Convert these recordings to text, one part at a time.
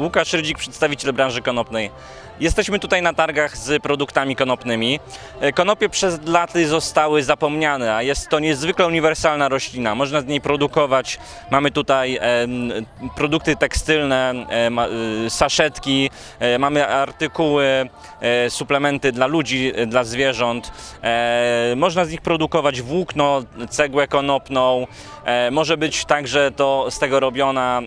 Łukasz Rydzik, przedstawiciel branży konopnej. Jesteśmy tutaj na targach z produktami konopnymi. E, Konopie przez lata zostały zapomniane, a jest to niezwykle uniwersalna roślina. Można z niej produkować. Mamy tutaj em, produkty tekstylne, e, ma- e, saszetki, e, mamy artykuły, e, suplementy dla ludzi, e, dla zwierząt. E, Można z nich produkować włókno, cegłę konopną. E, Może być także to z tego robiona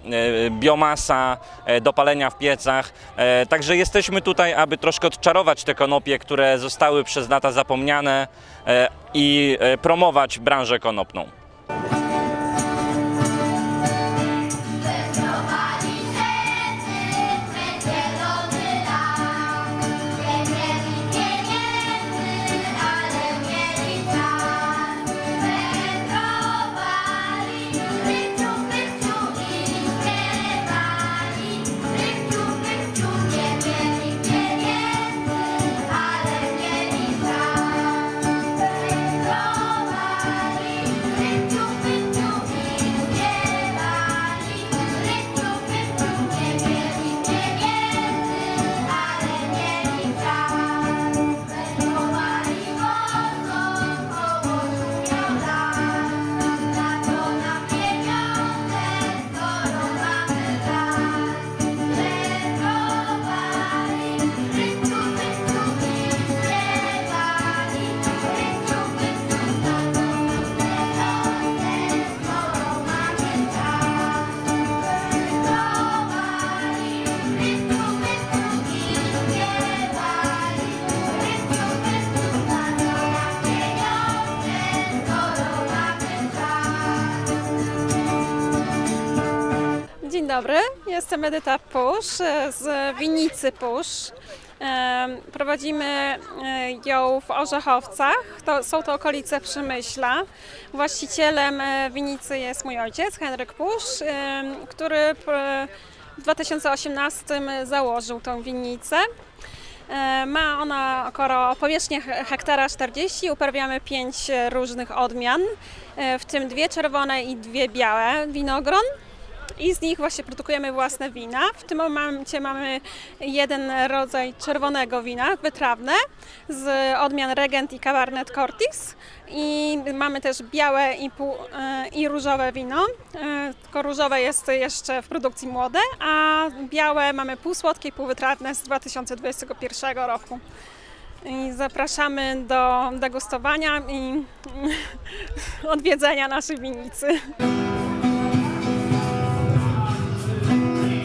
e, biomasa e, do palenia w piecach. E, Także jesteśmy tutaj, aby troszkę odczarować te konopie, które zostały przez lata zapomniane e, i e, promować branżę konopną. Dobry, jestem Edyta Pusz e, z Winicy Pusz. E, Prowadzimy e, ją w Orzechowcach, to, są to okolice Przemyśla. Właścicielem winicy jest mój ojciec, Henryk Pusz, który w 2018 założył tą winnicę. Ma ona około powierzchnię he- hektara 40, uprawiamy pięć różnych odmian, w tym dwie czerwone i dwie białe winogron i z nich właśnie produkujemy własne wina. W tym momencie mamy jeden rodzaj czerwonego wina, wytrawne, z odmian Regent i Cabernet Cortis. I mamy też białe i, pół, e, i różowe wino. E, Tylko różowe jest jeszcze w produkcji młode, a białe mamy półsłodkie i półwytrawne z 2021 roku. I zapraszamy do degustowania i odwiedzenia naszej winnicy.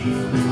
you.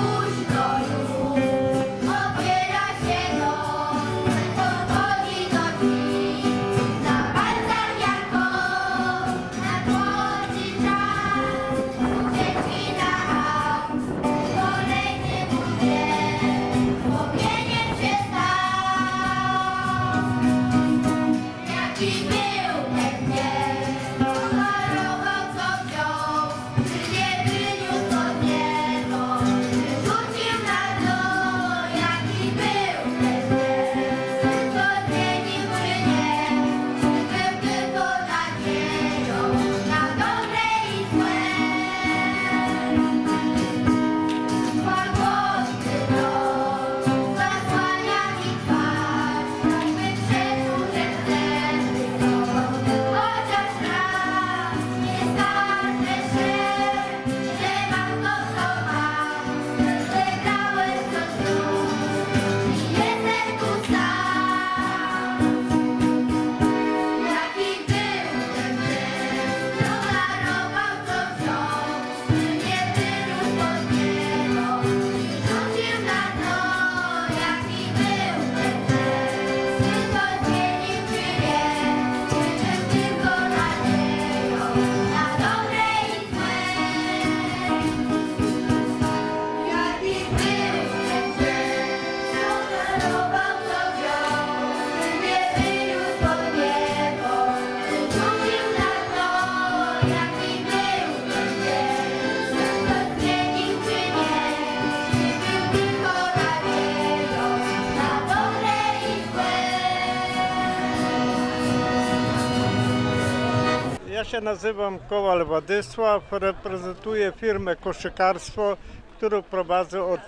Się nazywam Kowal Władysław, reprezentuję firmę Koszykarstwo, którą prowadzę od e,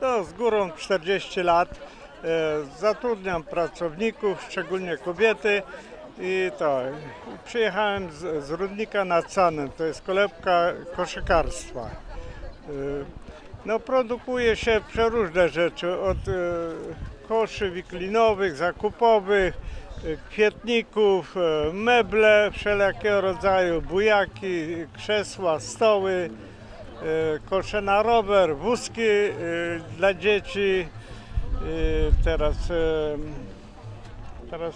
no, z górą 40 lat. E, Zatrudniam pracowników, szczególnie kobiety. I to, przyjechałem z, z Rudnika nad Sanem, to jest kolebka koszykarstwa. E, No, produkuje się przeróżne rzeczy, od koszy wiklinowych, zakupowych, kwietników, e, meble wszelkiego rodzaju, bujaki, krzesła, stoły, e, kosze na rower, wózki e, dla dzieci. Teraz, teraz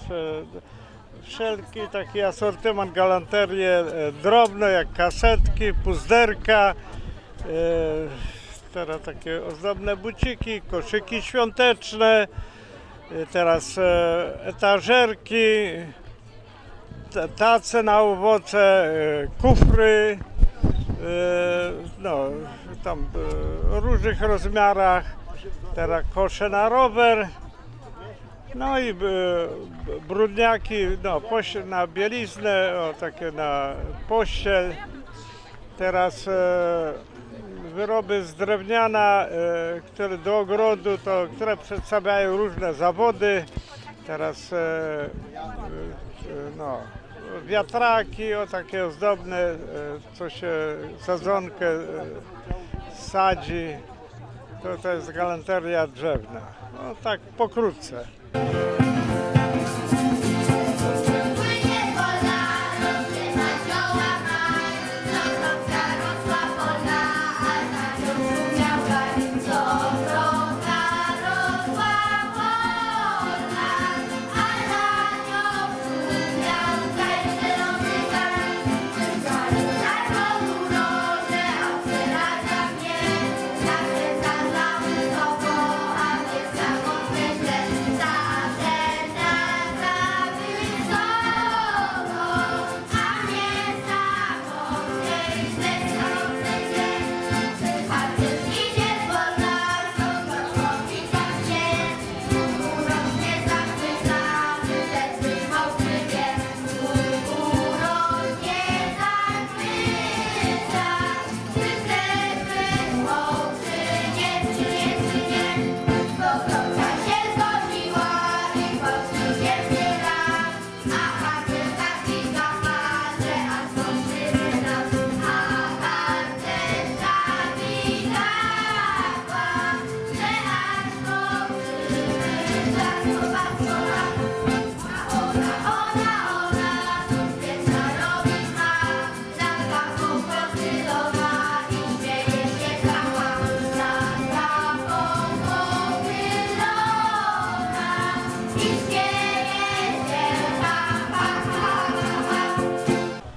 wszelki taki asortyment, galanterie drobne, jak kasetki, puzderka, teraz takie ozdobne buciki, koszyki świąteczne, teraz e, etażerki, ta- tace na owoce, e, kufry, e, no tam o różnych rozmiarach, teraz kosze na rower, no i brudniaki, no na bieliznę, o, takie na pościel. Teraz wyroby z drewniana, e, które do ogrodu, to, które przedstawiają różne zawody. Teraz e, e, no, wiatraki, o takie ozdobne, co się sadzonkę sadzi. To, to jest galanteria drzewna. No tak pokrótce.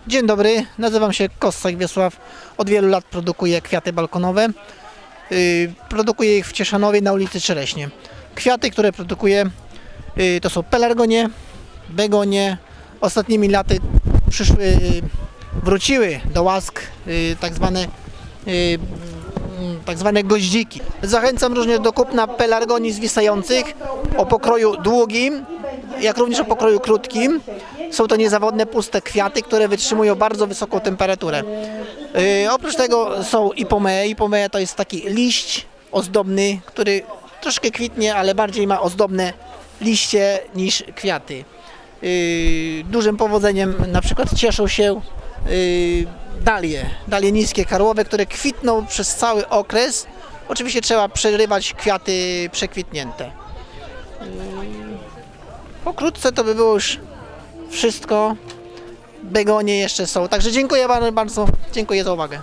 Dzień dobry, nazywam się Kossak Wiesław. Od wielu lat produkuję kwiaty balkonowe. Yy, Produkuję ich w Cieszanowie na ulicy Czereśnie. Kwiaty, które produkuję yy, to są pelargonie, begonie. Ostatnimi laty przyszły, yy, wróciły do łask tak zwane mm, tak zwane goździki. Zachęcam również do kupna pelargonii zwisających o pokroju długim, jak również o pokroju krótkim. Są to niezawodne puste kwiaty, które wytrzymują bardzo wysoką temperaturę. Yy, oprócz tego są ipomee. Ipomea to jest taki liść ozdobny, który troszkę kwitnie, ale bardziej ma ozdobne liście niż kwiaty. Yy, dużym powodzeniem na przykład cieszą się yy, dalie, dalie niskie karłowe, które kwitną przez cały okres. Oczywiście trzeba przerywać kwiaty przekwitnięte. Pokrótce to by było już wszystko. Begonie jeszcze są. Także dziękuję bardzo, bardzo. Dziękuję za uwagę.